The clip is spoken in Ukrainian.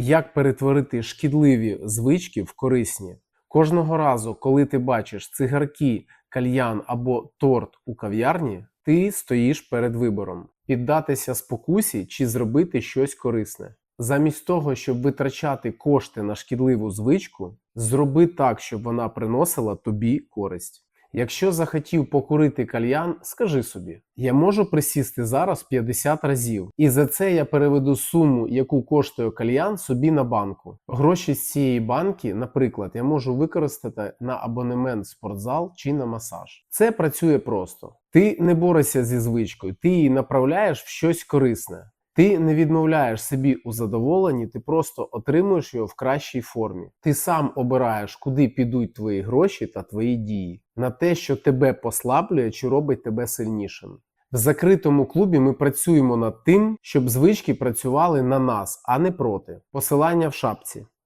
Як перетворити шкідливі звички в корисні? Кожного разу, коли ти бачиш цигарки, кальян або торт у кав'ярні, ти стоїш перед вибором: піддатися спокусі чи зробити щось корисне. Замість того, щоб витрачати кошти на шкідливу звичку, зроби так, щоб вона приносила тобі користь. Якщо захотів покурити кальян, скажи собі: я можу присісти зараз 50 разів, і за це я переведу суму, яку коштує кальян, собі на банку. Гроші з цієї банки, наприклад, я можу використати на абонемент в спортзал чи на масаж. Це працює просто. Ти не борешся зі звичкою, ти її направляєш в щось корисне. Ти не відмовляєш собі у задоволенні, ти просто отримуєш його в кращій формі. Ти сам обираєш, куди підуть твої гроші та твої дії, на те, що тебе послаблює чи робить тебе сильнішим. В закритому клубі ми працюємо над тим, щоб звички працювали на нас, а не проти. Посилання в шапці.